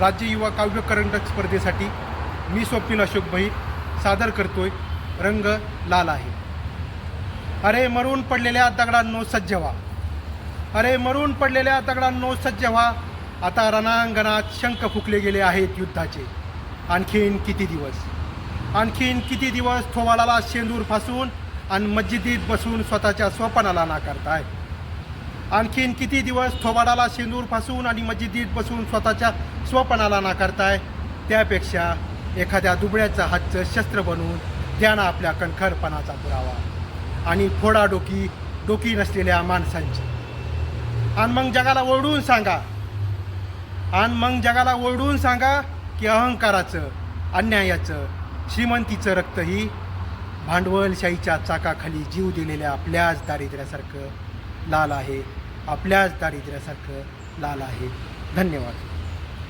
राज्य युवा काव्य करंडक स्पर्धेसाठी मी स्वप्नील अशोक भैर सादर करतोय. रंग लाल आहे. अरे मरून पडलेल्या दगडांनो सज्ज व्हा. अरे मरून पडलेल्या दगडांनो सज्ज व्हा. आता रणांगणात शंख फुकले गेले आहेत युद्धाचे. आणखीन किती दिवस? आणखीन किती दिवस थोवाळाला शेंदूर फासून आणि मस्जिदीत बसून स्वतःच्या स्वप्नाला नाकारताय? आणखीन किती दिवस थोबाडाला सिंदूर फासून आणि मस्जिदीत बसून स्वतःच्या स्वपणाला नाकारताय? त्यापेक्षा एखाद्या दुबळ्याचं हातचं शस्त्र बनवून द्या ना आपल्या कणखरपणाचा पुरावा. आणि फोडा डोकी डोकी नसलेल्या माणसांची. आणि मग जगाला ओरडून सांगा. आणि मग जगाला ओरडून सांगा की अहंकाराचं अन्यायाचं श्रीमंतीचं रक्त ही भांडवलशाहीच्या चाकाखाली जीव दिलेल्या आपल्याच दारिद्र्यासारखं लाल आहे. आपल्याच दारिद्र्यासारखं लाल आहे. धन्यवाद.